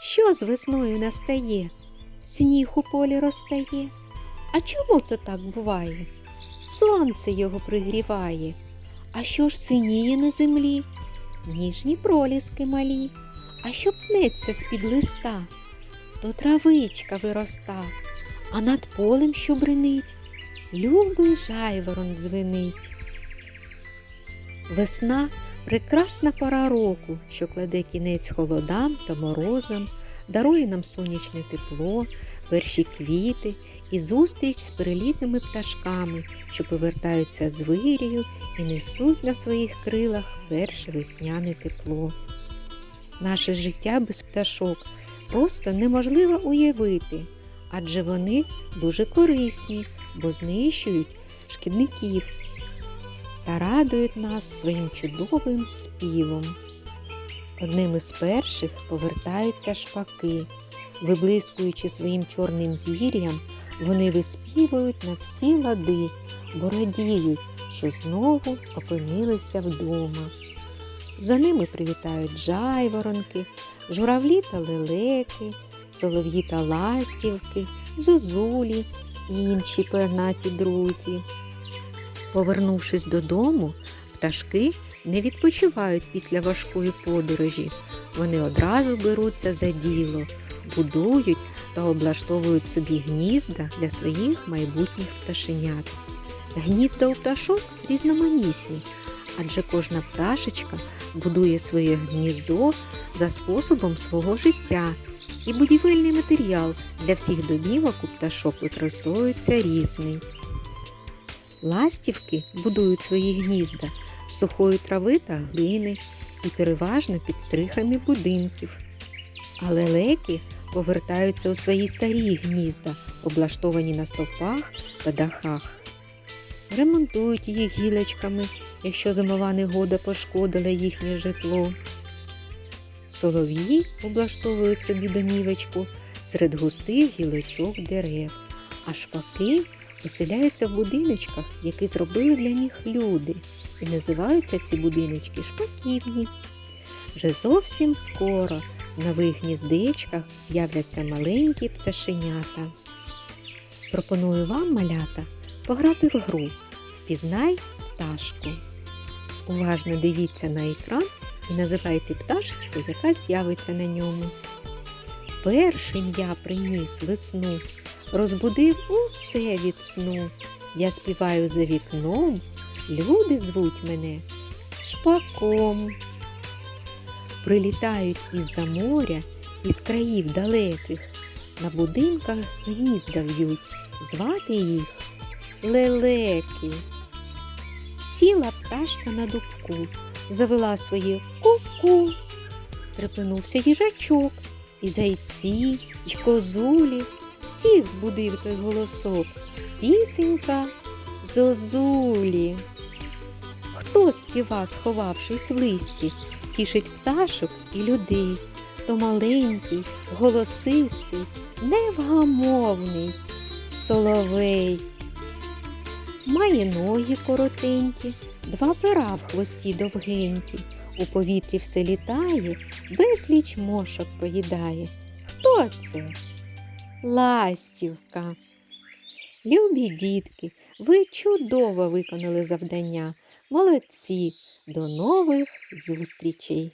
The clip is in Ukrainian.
що з весною настає? Сніг у полі розтає. А чому то так буває? Сонце його пригріває. А що ж синіє на землі? Ніжні проліски малі. А що пнеться з-під листа? То травичка вироста, а над полем що бринить, любий жайворон дзвенить. Весна прекрасна пора року, що кладе кінець холодам та морозам, дарує нам сонячне тепло, перші квіти і зустріч з перелітними пташками, що повертаються з вирію і несуть на своїх крилах перше весняне тепло. Наше життя без пташок просто неможливо уявити, адже вони дуже корисні, бо знищують шкідників та радують нас своїм чудовим співом. Одним із перших повертаються шпаки. Виблискуючи своїм чорним пір'ям, вони виспівують на всі лади, бо радіють, що знову опинилися вдома. За ними привітають жайворонки, журавлі та лелеки, солов'ї та ластівки, зозулі і інші пернаті друзі. Повернувшись додому, пташки не відпочивають після важкої подорожі. Вони одразу беруться за діло, будують та облаштовують собі гнізда для своїх майбутніх пташенят. Гнізда у пташок різноманітні, адже кожна пташечка будує своє гніздо за способом свого життя, і будівельний матеріал для всіх домівок у пташок використовується різний. Ластівки будують свої гнізда з сухої трави та глини і переважно під стрихами будинків. А лелеки повертаються у свої старі гнізда, облаштовані на стовпах та дахах. Ремонтують їх гілочками, якщо зимова негода пошкодила їхнє житло. Солов'ї облаштовують собі домівочку серед густих гілочок дерев, а шпаки оселяються в будиночках, які зробили для них люди, і називаються ці будиночки шпаківні. Вже зовсім скоро в нових гніздечках з'являться маленькі пташенята. Пропоную вам, малята, пограти в гру Впізнай пташку. Уважно дивіться на екран і називайте пташечку, яка з'явиться на ньому. Першим я приніс весну, розбудив усе від сну. Я співаю за вікном, люди звуть мене шпаком. Прилітають із-за моря, із країв далеких, на будинках гнізда в'ють, звати їх лелеки. Сіла пташка на дубку, завела своє ку-ку. Стрепенувся їжачок, і зайці, і козулі. Всіх збудив той голосок. Пісенька зозулі. Хто співа, сховавшись в листі, тішить пташок і людей, то маленький, голосистий, невгамовний соловей. Має ноги коротенькі, два пера в хвості довгенькі. У повітрі все літає, безліч мошок поїдає. Хто це? Ластівка. Любі дітки, ви чудово виконали завдання. Молодці. До нових зустрічей!